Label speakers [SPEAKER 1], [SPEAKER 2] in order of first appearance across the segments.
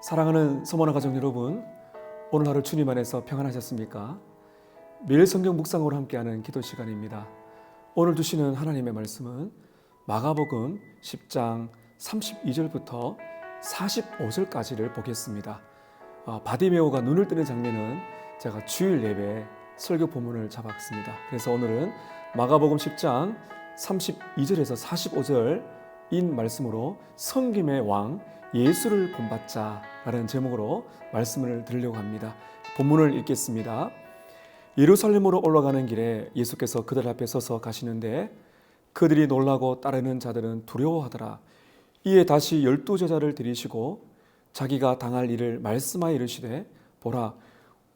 [SPEAKER 1] 사랑하는 서머나 가족 여러분, 오늘 하루 주님 안에서 평안하셨습니까? 매일 성경 묵상으로 함께하는 기도 시간입니다. 오늘 주시는 하나님의 말씀은 마가복음 10장 32절부터 45절까지를 보겠습니다. 아, 바디메오가 눈을 뜨는 장면은 제가 주일 예배 설교 본문을 잡았습니다. 그래서 오늘은 마가복음 10장 32절에서 45절 인 말씀으로 성김의 왕 예수를 본받자라는 제목으로 말씀을 드리려고 합니다. 본문을 읽겠습니다. 예루살렘으로 올라가는 길에 예수께서 그들 앞에 서서 가시는데 그들이 놀라고 따르는 자들은 두려워하더라. 이에 다시 열두 제자를 들이시고 자기가 당할 일을 말씀하여 이르시되 보라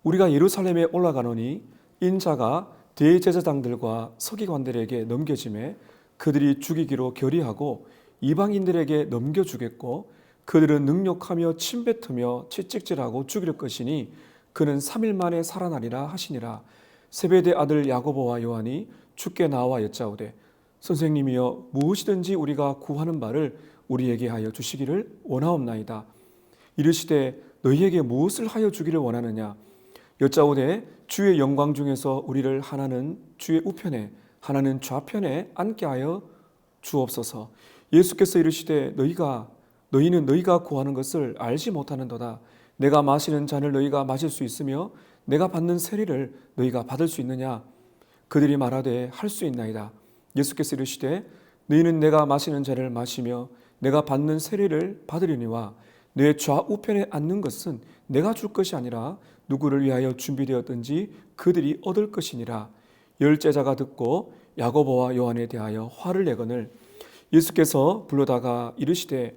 [SPEAKER 1] 우리가 예루살렘에 올라가노니 인자가 대제사장들과 서기관들에게 넘겨짐에 그들이 죽이기로 결의하고 이방인들에게 넘겨주겠고 그들은 능욕하며 침뱉으며 채찍질하고 죽일 것이니 그는 3일 만에 살아나리라 하시니라. 세베대 아들 야고보와 요한이 주께 나와 여짜오되 선생님이여 무엇이든지 우리가 구하는 바를 우리에게 하여 주시기를 원하옵나이다. 이르시되 너희에게 무엇을 하여 주기를 원하느냐? 여짜오되 주의 영광 중에서 우리를 하나는 주의 우편에 하나는 좌편에 앉게 하여 주옵소서. 예수께서 이르시되 너희가 너희는 너희가 구하는 것을 알지 못하는도다. 내가 마시는 잔을 너희가 마실 수 있으며 내가 받는 세리를 너희가 받을 수 있느냐? 그들이 말하되 할 수 있나이다. 예수께서 이르시되 너희는 내가 마시는 잔을 마시며 내가 받는 세리를 받으려니와 내 좌우편에 앉는 것은 내가 줄 것이 아니라 누구를 위하여 준비되었든지 그들이 얻을 것이니라. 열 제자가 듣고 야고보와 요한에 대하여 화를 내거늘 예수께서 불러다가 이르시되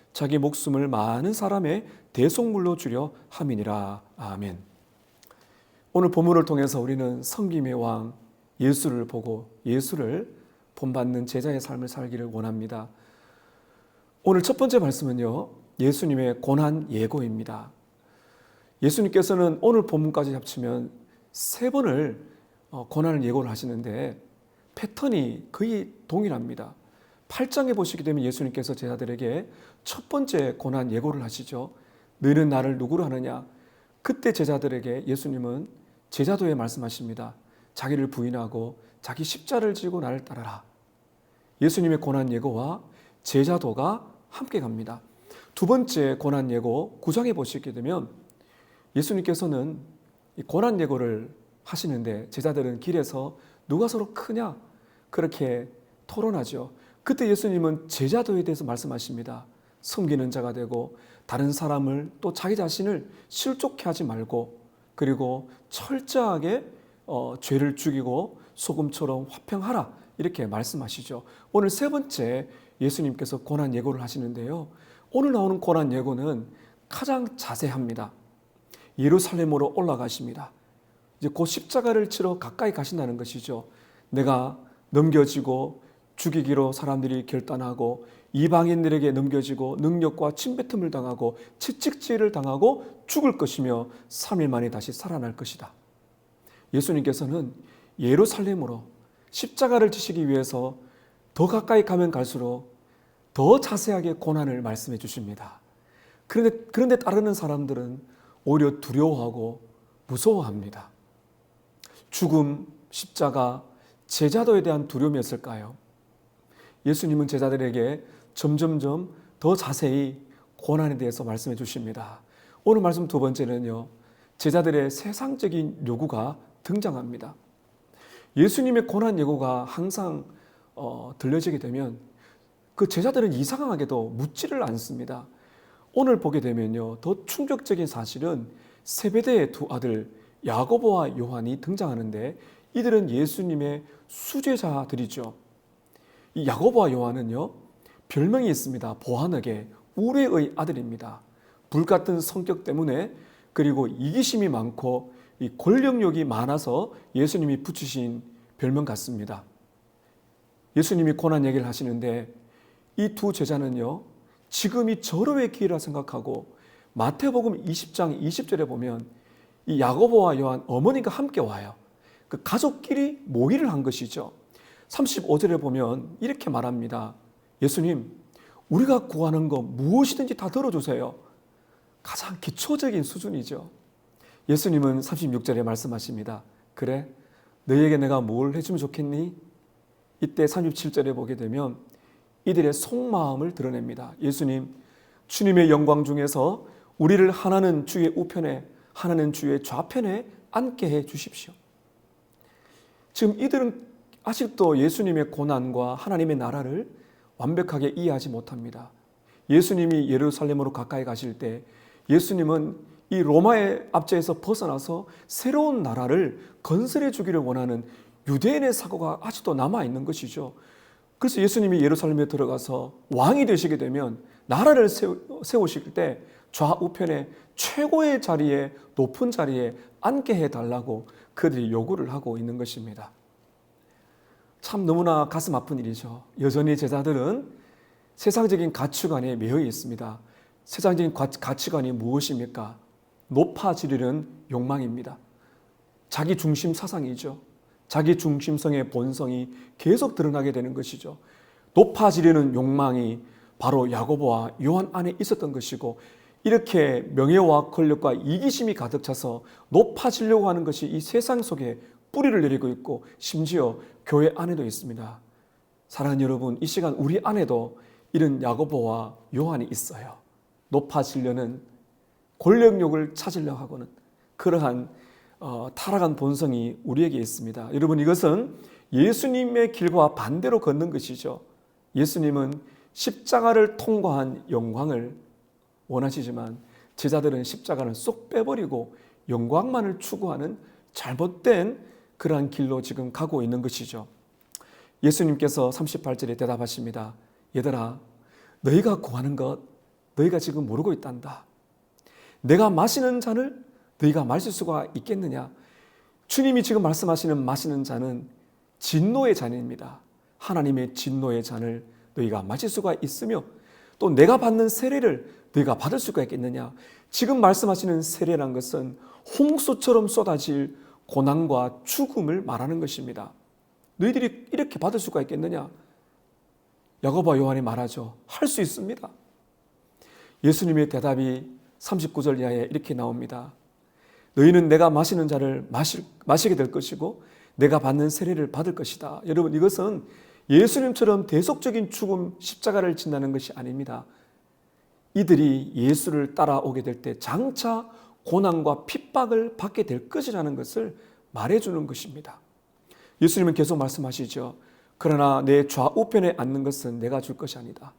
[SPEAKER 1] 자기 목숨을 많은 사람의 대속물로 주려 함이니라. 아멘. 오늘 본문을 통해서 우리는 섬김의 왕 예수를 보고 예수를 본받는 제자의 삶을 살기를 원합니다. 오늘 첫 번째 말씀은요. 예수님의 고난 예고입니다. 예수님께서는 오늘 본문까지 합치면 세 번을 어, 고난을 예고를 하시는데 패턴이 거의 동일합니다. 8장에 보시게 되면 예수님께서 제자들에게 첫 번째 고난 예고를 하시죠. 너희는 나를 누구로 하느냐? 그때 제자들에게 예수님은 제자도에 말씀하십니다. 자기를 부인하고 자기 십자를 지고 나를 따르라. 예수님의 고난 예고와 제자도가 함께 갑니다. 두 번째 고난 예고 9장에 보시게 되면 예수님께서는 고난 예고를 하시는데 제자들은 길에서 누가 서로 크냐 그렇게 토론하죠. 그때 예수님은 제자도에 대해서 말씀하십니다. 섬기는 자가 되고 다른 사람을 또 자기 자신을 실족해 하지 말고 그리고 철저하게 어, 죄를 죽이고 소금처럼 화평하라 이렇게 말씀하시죠. 오늘 세 번째 예수님께서 고난 예고를 하시는데요. 오늘 나오는 고난 예고는 가장 자세합니다. 예루살렘으로 올라가십니다. 이제 곧 십자가를 치러 가까이 가신다는 것이죠. 내가 넘겨지고 죽이기로 사람들이 결단하고 이방인들에게 넘겨지고 능력과 침뱉음을 당하고 채찍질을 당하고 죽을 것이며 3일 만에 다시 살아날 것이다. 예수님께서는 예루살렘으로 십자가를 지시기 위해서 더 가까이 가면 갈수록 더 자세하게 고난을 말씀해 주십니다. 그런데, 그런데 따르는 사람들은 오히려 두려워하고 무서워합니다. 죽음, 십자가, 제자도에 대한 두려움이었을까요? 예수님은 제자들에게 점점점 더 자세히 고난에 대해서 말씀해 주십니다. 오늘 말씀 두 번째는요, 제자들의 세상적인 요구가 등장합니다. 예수님의 고난 예고가 항상 어, 들려지게 되면 그 제자들은 이상하게도 묻지를 않습니다. 오늘 보게 되면요, 더 충격적인 사실은 세베대의 두 아들 야고보와 요한이 등장하는데 이들은 예수님의 수제자들이죠. 이 야고보와 요한은요, 별명이 있습니다. 보아하게 우레의 아들입니다. 불같은 성격 때문에 그리고 이기심이 많고 이 권력욕이 많아서 예수님이 붙이신 별명 같습니다. 예수님이 고난 얘기를 하시는데 이 두 제자는요, 지금이 절호의 기회라 생각하고 마태복음 20장 20절에 보면 이 야고보와 요한 어머니가 함께 와요. 그 가족끼리 모의를 한 것이죠. 35절에 보면 이렇게 말합니다. 예수님, 우리가 구하는 거 무엇이든지 다 들어주세요. 가장 기초적인 수준이죠. 예수님은 36절에 말씀하십니다. 그래, 너희에게 내가 뭘 해주면 좋겠니? 이때 37절에 보게 되면 이들의 속마음을 드러냅니다. 예수님, 주님의 영광 중에서 우리를 하나는 주의 우편에, 하나는 주의 좌편에 앉게 해 주십시오. 지금 이들은 아직도 예수님의 고난과 하나님의 나라를 완벽하게 이해하지 못합니다. 예수님이 예루살렘으로 가까이 가실 때 예수님은 이 로마의 압제에서 벗어나서 새로운 나라를 건설해 주기를 원하는 유대인의 사고가 아직도 남아 있는 것이죠. 그래서 예수님이 예루살렘에 들어가서 왕이 되시게 되면 나라를 세우실 때 좌우편에 최고의 자리에 높은 자리에 앉게 해 달라고 그들이 요구를 하고 있는 것입니다. 참 너무나 가슴 아픈 일이죠. 여전히 제자들은 세상적인 가치관에 매여 있습니다. 세상적인 가치관이 무엇입니까? 높아지려는 욕망입니다. 자기 중심 사상이죠. 자기 중심성의 본성이 계속 드러나게 되는 것이죠. 높아지려는 욕망이 바로 야고보와 요한 안에 있었던 것이고 이렇게 명예와 권력과 이기심이 가득 차서 높아지려고 하는 것이 이 세상 속에 뿌리를 내리고 있고 심지어 교회 안에도 있습니다. 사랑하는 여러분, 이 시간 우리 안에도 이런 야고보와 요한이 있어요. 높아지려는 권력욕을 찾으려 하고는 그러한 어, 타락한 본성이 우리에게 있습니다. 여러분 이것은 예수님의 길과 반대로 걷는 것이죠. 예수님은 십자가를 통과한 영광을 원하시지만 제자들은 십자가를 쏙 빼버리고 영광만을 추구하는 잘못된 그러한 길로 지금 가고 있는 것이죠. 예수님께서 38절에 대답하십니다. 얘들아, 너희가 구하는 것 너희가 지금 모르고 있단다. 내가 마시는 잔을 너희가 마실 수가 있겠느냐? 주님이 지금 말씀하시는 마시는 잔은 진노의 잔입니다. 하나님의 진노의 잔을 너희가 마실 수가 있으며 또 내가 받는 세례를 너희가 받을 수가 있겠느냐? 지금 말씀하시는 세례란 것은 홍수처럼 쏟아질 고난과 죽음을 말하는 것입니다. 너희들이 이렇게 받을 수가 있겠느냐? 야고보 요한이 말하죠. 할 수 있습니다. 예수님의 대답이 39절 이하에 이렇게 나옵니다. 너희는 내가 마시는 자를 마실, 마시게 될 것이고 내가 받는 세례를 받을 것이다. 여러분 이것은 예수님처럼 대속적인 죽음 십자가를 진다는 것이 아닙니다. 이들이 예수를 따라오게 될 때 장차 고난과 핍박을 받게 될 것이라는 것을 말해주는 것입니다. 예수님은 계속 말씀하시죠. 그러나 내 좌우편에 앉는 것은 내가 줄 것이 아니다.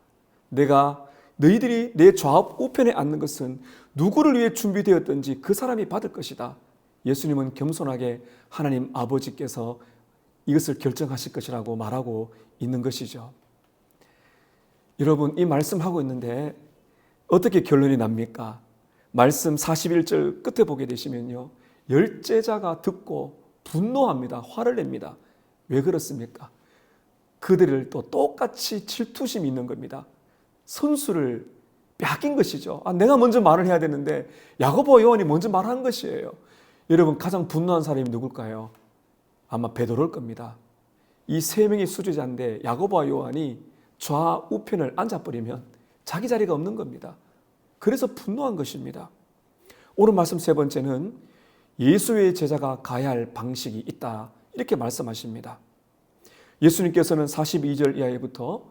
[SPEAKER 1] 내가 너희들이 내 좌우편에 앉는 것은 누구를 위해 준비되었든지 그 사람이 받을 것이다. 예수님은 겸손하게 하나님 아버지께서 이것을 결정하실 것이라고 말하고 있는 것이죠. 여러분, 이 말씀하고 있는데 어떻게 결론이 납니까? 말씀 41절 끝에 보게 되시면요. 열제자가 듣고 분노합니다. 화를 냅니다. 왜 그렇습니까? 그들을 또 똑같이 질투심이 있는 겁니다. 선수를 빼앗긴 것이죠. 아, 내가 먼저 말을 해야 되는데 야고보 요한이 먼저 말한 것이에요. 여러분 가장 분노한 사람이 누굴까요? 아마 베드로일 겁니다. 이 세 명의 수제자인데 야고보와 요한이 좌우편을 앉아버리면 자기 자리가 없는 겁니다. 그래서 분노한 것입니다. 오늘 말씀 세 번째는 예수의 제자가 가야 할 방식이 있다. 이렇게 말씀하십니다. 예수님께서는 42절 이하부터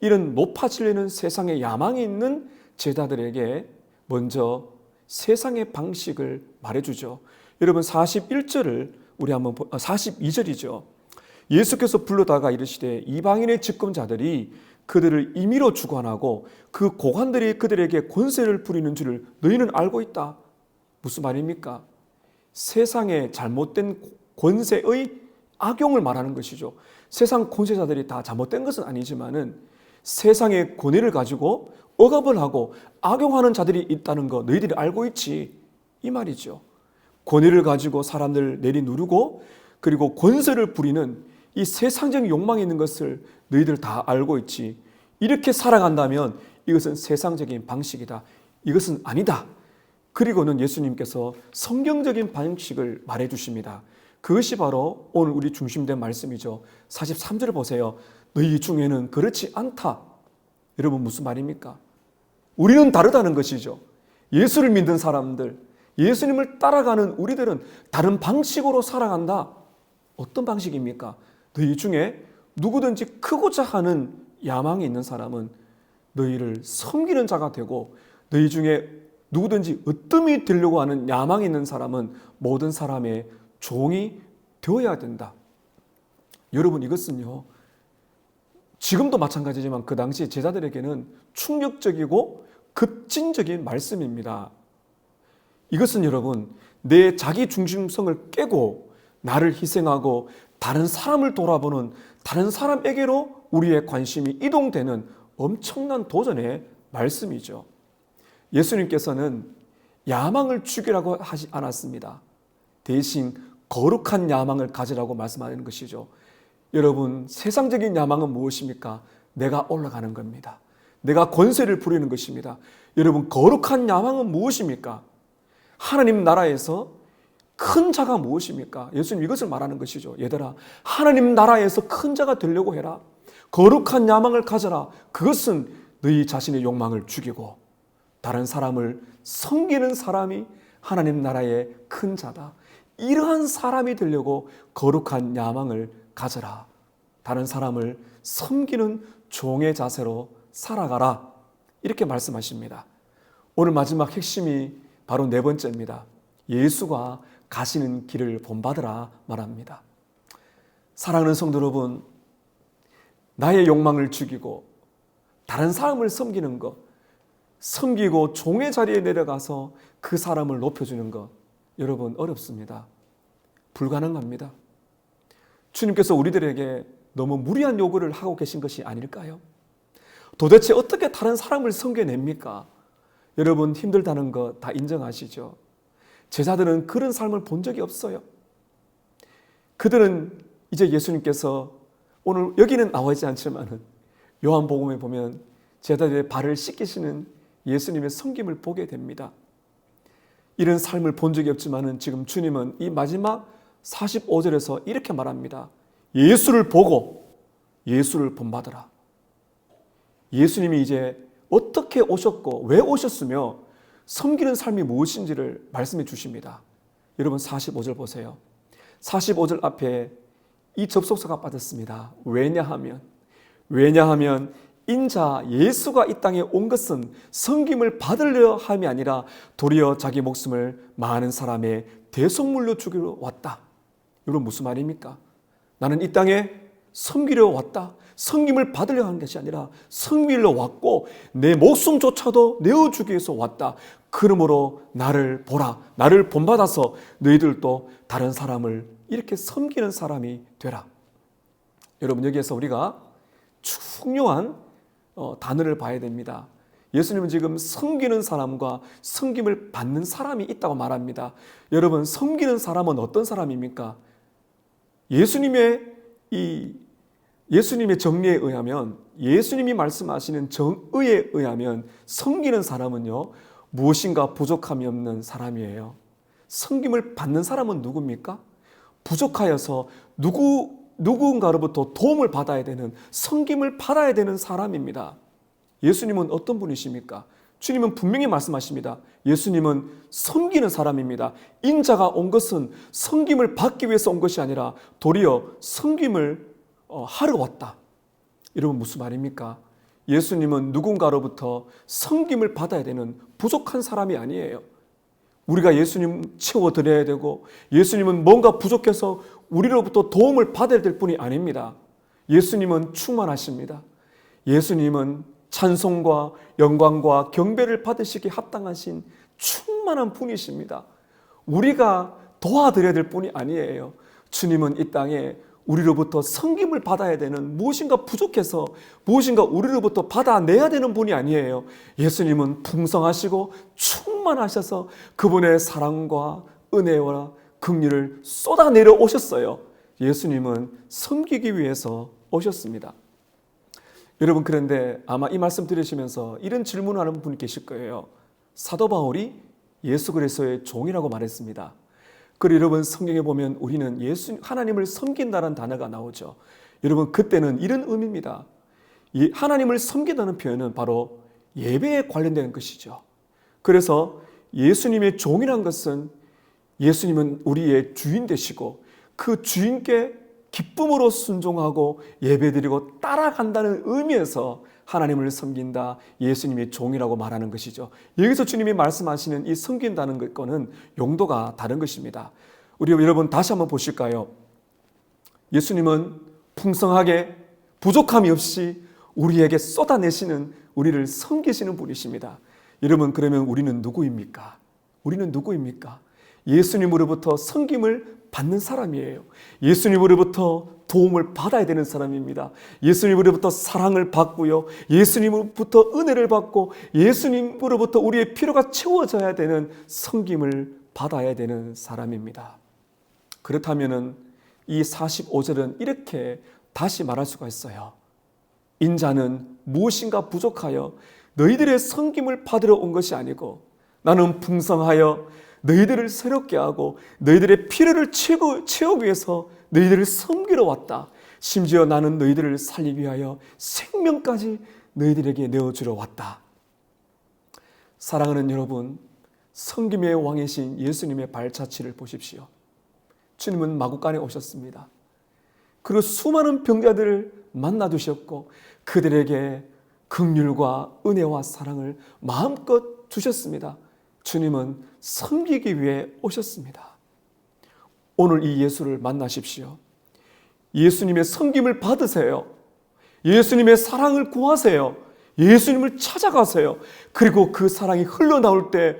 [SPEAKER 1] 이런 높아지려는 세상에 야망이 있는 제자들에게 먼저 세상의 방식을 말해주죠. 여러분 41절을 우리 한번 42절이죠. 아, 예수께서 불러다가 이르시되 이방인의 집권자들이 그들을 임의로 주관하고 그 고관들이 그들에게 권세를 부리는 줄을 너희는 알고 있다. 무슨 말입니까? 세상의 잘못된 권세의 악용을 말하는 것이죠. 세상 권세자들이 다 잘못된 것은 아니지만은 세상의 권위를 가지고 억압을 하고 악용하는 자들이 있다는 거 너희들이 알고 있지 이 말이죠. 권위를 가지고 사람들 내리 누르고 그리고 권세를 부리는 이 세상적인 욕망이 있는 것을 너희들 다 알고 있지. 이렇게 살아간다면 이것은 세상적인 방식이다. 이것은 아니다. 그리고는 예수님께서 성경적인 방식을 말해 주십니다. 그것이 바로 오늘 우리 중심된 말씀이죠. 43절을 보세요. 너희 중에는 그렇지 않다. 여러분 무슨 말입니까? 우리는 다르다는 것이죠. 예수를 믿는 사람들, 예수님을 따라가는 우리들은 다른 방식으로 살아간다. 어떤 방식입니까? 너희 중에 누구든지 크고자 하는 야망이 있는 사람은 너희를 섬기는 자가 되고 너희 중에 누구든지 으뜸이 되려고 하는 야망이 있는 사람은 모든 사람의 종이 되어야 된다. 여러분 이것은요. 지금도 마찬가지지만 그 당시 제자들에게는 충격적이고 급진적인 말씀입니다. 이것은 여러분 내 자기 중심성을 깨고 나를 희생하고 다른 사람을 돌아보는 다른 사람에게로 우리의 관심이 이동되는 엄청난 도전의 말씀이죠. 예수님께서는 야망을 죽이라고 하지 않았습니다. 대신 거룩한 야망을 가지라고 말씀하는 것이죠. 여러분, 세상적인 야망은 무엇입니까? 내가 올라가는 겁니다. 내가 권세를 부리는 것입니다. 여러분, 거룩한 야망은 무엇입니까? 하나님 나라에서 큰 자가 무엇입니까? 예수님 이것을 말하는 것이죠. 얘들아, 하나님 나라에서 큰 자가 되려고 해라. 거룩한 야망을 가져라. 그것은 너희 자신의 욕망을 죽이고 다른 사람을 섬기는 사람이 하나님 나라의 큰 자다. 이러한 사람이 되려고 거룩한 야망을 가져라. 다른 사람을 섬기는 종의 자세로 살아가라. 이렇게 말씀하십니다. 오늘 마지막 핵심이 바로 네 번째입니다. 예수가 가시는 길을 본받으라 말합니다. 사랑하는 성도 여러분, 나의 욕망을 죽이고 다른 사람을 섬기는 것, 섬기고 종의 자리에 내려가서 그 사람을 높여주는 것, 여러분 어렵습니다. 불가능합니다. 주님께서 우리들에게 너무 무리한 요구를 하고 계신 것이 아닐까요? 도대체 어떻게 다른 사람을 섬겨냅니까? 여러분 힘들다는 거 다 인정하시죠? 제자들은 그런 삶을 본 적이 없어요. 그들은 이제 예수님께서 오늘 여기는 나와 있지 않지만은 요한복음에 보면 제자들의 발을 씻기시는 예수님의 섬김을 보게 됩니다. 이런 삶을 본 적이 없지만은 지금 주님은 이 마지막 45절에서 이렇게 말합니다. 예수를 보고 예수를 본받으라. 예수님이 이제 어떻게 오셨고 왜 오셨으며 섬기는 삶이 무엇인지를 말씀해 주십니다. 여러분 45절 보세요. 45절 앞에 이 접속사가 빠졌습니다. 왜냐하면 왜냐하면 인자 예수가 이 땅에 온 것은 섬김을 받으려 함이 아니라 도리어 자기 목숨을 많은 사람의 대속물로 주기로 왔다. 여러분 무슨 말입니까? 나는 이 땅에 섬기려 왔다. 섬김을 받으려 한 것이 아니라 섬기려 왔고 내 목숨조차도 내어주기 위해서 왔다. 그러므로 나를 보라. 나를 본받아서 너희들도 다른 사람을 이렇게 섬기는 사람이 되라. 여러분 여기에서 우리가 중요한 어, 단어를 봐야 됩니다. 예수님은 지금 섬기는 사람과 섬김을 받는 사람이 있다고 말합니다. 여러분 섬기는 사람은 어떤 사람입니까? 예수님의 이 예수님의 정리에 의하면 예수님이 말씀하시는 정의에 의하면 섬기는 사람은요 무엇인가 부족함이 없는 사람이에요. 섬김을 받는 사람은 누굽니까? 부족하여서 누구 누군가로부터 도움을 받아야 되는 섬김을 받아야 되는 사람입니다. 예수님은 어떤 분이십니까? 주님은 분명히 말씀하십니다. 예수님은 섬기는 사람입니다. 인자가 온 것은 섬김을 받기 위해서 온 것이 아니라 도리어 섬김을 어, 하러 왔다. 여러분 무슨 말입니까? 예수님은 누군가로부터 섬김을 받아야 되는 부족한 사람이 아니에요. 우리가 예수님 채워드려야 되고 예수님은 뭔가 부족해서 우리로부터 도움을 받아야 될 뿐이 아닙니다. 예수님은 충만하십니다. 예수님은 찬송과 영광과 경배를 받으시기 합당하신 충만한 분이십니다. 우리가 도와드려야 될 뿐이 아니에요. 주님은 이 땅에 우리로부터 성김을 받아야 되는 무엇인가 부족해서 무엇인가 우리로부터 받아내야 되는 분이 아니에요. 예수님은 풍성하시고 충만하셔서 그분의 사랑과 은혜와 긍휼을 쏟아내려 오셨어요. 예수님은 섬기기 위해서 오셨습니다. 여러분 그런데 아마 이 말씀 들으시면서 이런 질문을 하는 분이 계실 거예요. 사도 바울이 예수 그리스도의 종이라고 말했습니다. 그리고 여러분 성경에 보면 우리는 예수 하나님을 섬긴다는 단어가 나오죠. 여러분 그때는 이런 의미입니다. 이 하나님을 섬긴다는 표현은 바로 예배에 관련된 것이죠. 그래서 예수님의 종이란 것은 예수님은 우리의 주인 되시고 그 주인께 기쁨으로 순종하고 예배드리고 따라간다는 의미에서 하나님을 섬긴다 예수님의 종이라고 말하는 것이죠. 여기서 주님이 말씀하시는 이 섬긴다는 것과는 용도가 다른 것입니다. 우리 여러분 다시 한번 보실까요? 예수님은 풍성하게 부족함이 없이 우리에게 쏟아내시는 우리를 섬기시는 분이십니다. 여러분 그러면 우리는 누구입니까? 우리는 누구입니까? 예수님으로부터 섬김을 받는 사람이에요. 예수님으로부터 도움을 받아야 되는 사람입니다. 예수님으로부터 사랑을 받고요. 예수님으로부터 은혜를 받고 예수님으로부터 우리의 필요가 채워져야 되는 섬김을 받아야 되는 사람입니다. 그렇다면은 이 45절은 이렇게 다시 말할 수가 있어요. 인자는 무엇인가 부족하여 너희들의 섬김을 받으러 온 것이 아니고 나는 풍성하여 너희들을 새롭게 하고 너희들의 필요를 채우고, 채우기 위해서 너희들을 섬기러 왔다. 심지어 나는 너희들을 살리기 위하여 생명까지 너희들에게 내어주러 왔다. 사랑하는 여러분, 섬김의 왕이신 예수님의 발자취를 보십시오. 주님은 마구간에 오셨습니다. 그리고 수많은 병자들을 만나 두셨고 그들에게 긍휼과 은혜와 사랑을 마음껏 주셨습니다. 주님은 섬기기 위해 오셨습니다. 오늘 이 예수를 만나십시오. 예수님의 섬김을 받으세요. 예수님의 사랑을 구하세요. 예수님을 찾아가세요. 그리고 그 사랑이 흘러나올 때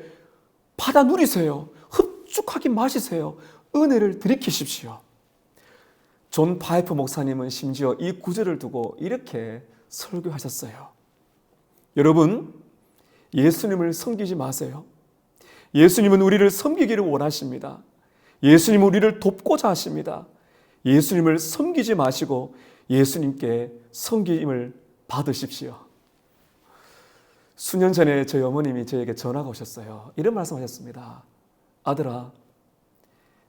[SPEAKER 1] 받아 누리세요. 흡족하게 마시세요. 은혜를 들이키십시오. 존 파이프 목사님은 심지어 이 구절을 두고 이렇게 설교하셨어요. 여러분, 예수님을 섬기지 마세요. 예수님은 우리를 섬기기를 원하십니다. 예수님은 우리를 돕고자 하십니다. 예수님을 섬기지 마시고 예수님께 섬김을 받으십시오. 수년 전에 저희 어머님이 저에게 전화가 오셨어요. 이런 말씀하셨습니다. 아들아,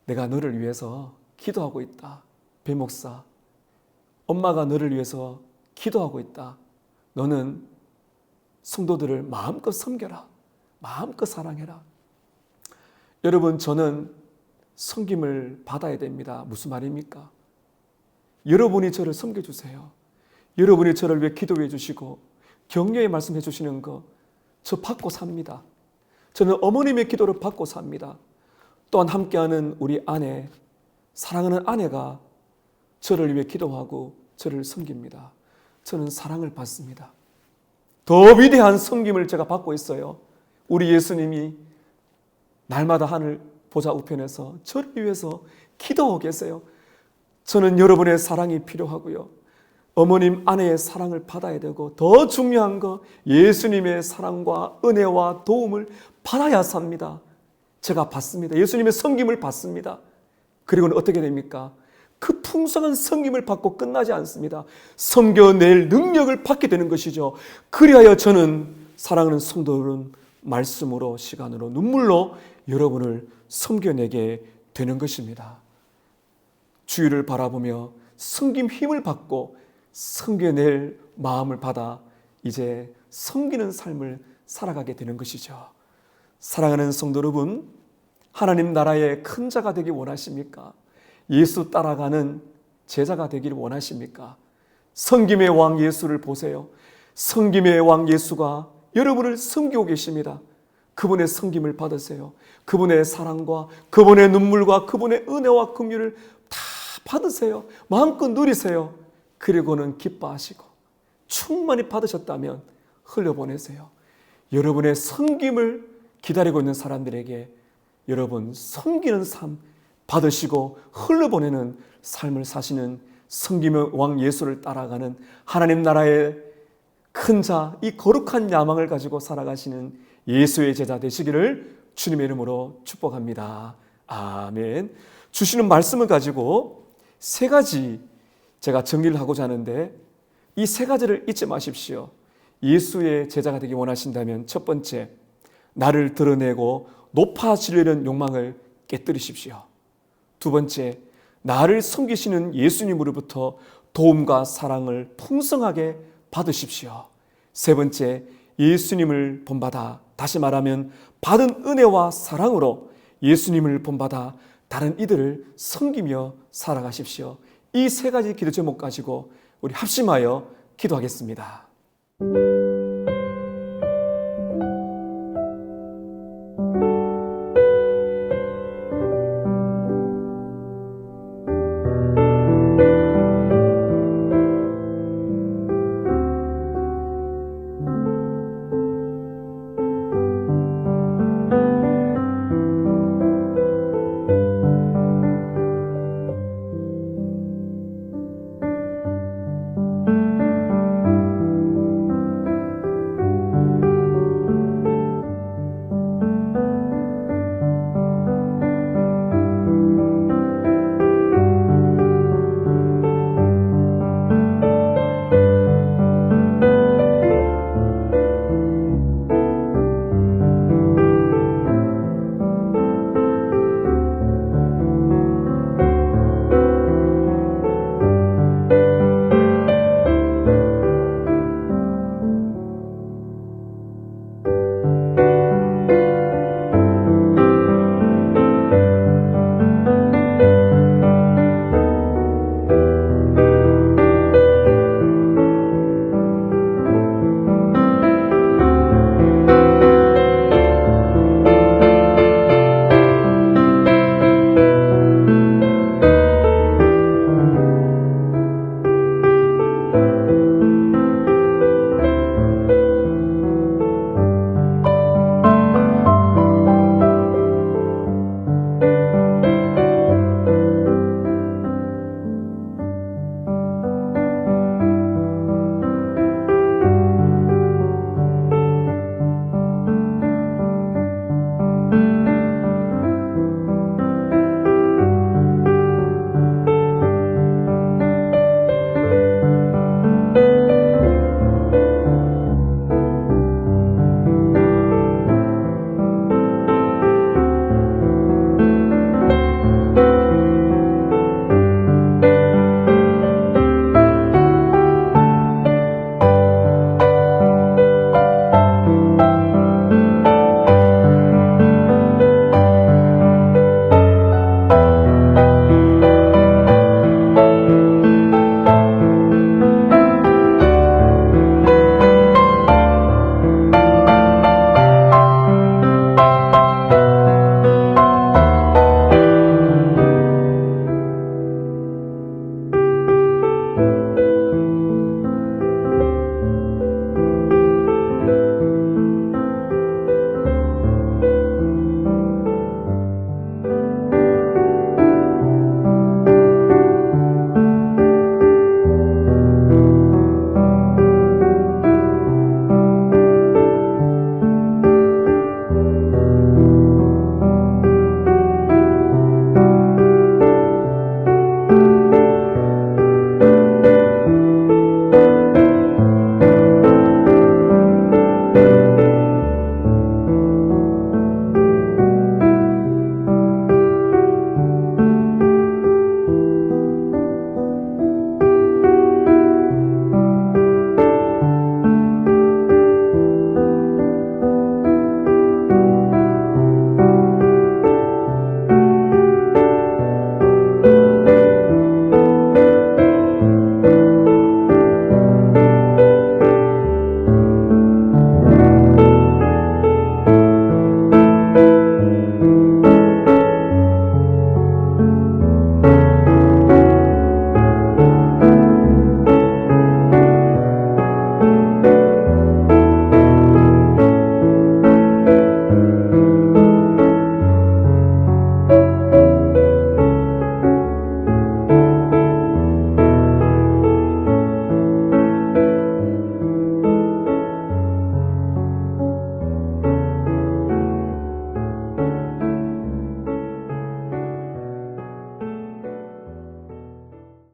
[SPEAKER 1] 내가 너를 위해서 기도하고 있다. 배 목사, 엄마가 너를 위해서 기도하고 있다. 너는 성도들을 마음껏 섬겨라. 마음껏 사랑해라. 여러분, 저는 섬김을 받아야 됩니다. 무슨 말입니까? 여러분이 저를 섬겨주세요. 여러분이 저를 위해 기도해 주시고 격려의 말씀해 주시는 거 저 받고 삽니다. 저는 어머님의 기도를 받고 삽니다. 또한 함께하는 우리 아내, 사랑하는 아내가 저를 위해 기도하고 저를 섬깁니다. 저는 사랑을 받습니다. 더 위대한 섬김을 제가 받고 있어요. 우리 예수님이 날마다 하늘 보좌 우편에서 저를 위해서 기도하고 계세요. 저는 여러분의 사랑이 필요하고요. 어머님 아내의 사랑을 받아야 되고 더 중요한 거 예수님의 사랑과 은혜와 도움을 받아야 삽니다. 제가 받습니다. 예수님의 섬김을 받습니다. 그리고는 어떻게 됩니까? 그 풍성한 섬김을 받고 끝나지 않습니다. 섬겨낼 능력을 받게 되는 것이죠. 그리하여 저는 사랑하는 성도들은 말씀으로 시간으로 눈물로 여러분을 섬겨내게 되는 것입니다. 주의를 바라보며 섬김 힘을 받고 섬겨낼 마음을 받아 이제 섬기는 삶을 살아가게 되는 것이죠. 사랑하는 성도 여러분, 하나님 나라의 큰 자가 되기 원하십니까? 예수 따라가는 제자가 되기를 원하십니까? 성김의 왕 예수를 보세요. 성김의 왕 예수가 여러분을 섬기고 계십니다. 그분의 성김을 받으세요. 그분의 사랑과 그분의 눈물과 그분의 은혜와 긍휼을 다 받으세요. 마음껏 누리세요. 그리고는 기뻐하시고 충만히 받으셨다면 흘려보내세요. 여러분의 성김을 기다리고 있는 사람들에게 여러분 섬기는 삶 받으시고 흘려보내는 삶을 사시는 성김의 왕 예수를 따라가는 하나님 나라의 큰 자, 이 거룩한 야망을 가지고 살아가시는 예수의 제자 되시기를 주님의 이름으로 축복합니다. 아멘. 주시는 말씀을 가지고 세 가지 제가 정리를 하고자 하는데 이 세 가지를 잊지 마십시오. 예수의 제자가 되기 원하신다면 첫 번째, 나를 드러내고 높아지려는 욕망을 깨뜨리십시오. 두 번째, 나를 섬기시는 예수님으로부터 도움과 사랑을 풍성하게 받으십시오. 세 번째, 예수님을 본받아 다시 말하면 받은 은혜와 사랑으로 예수님을 본받아 다른 이들을 섬기며 살아가십시오. 이 세 가지 기도 제목 가지고 우리 합심하여 기도하겠습니다.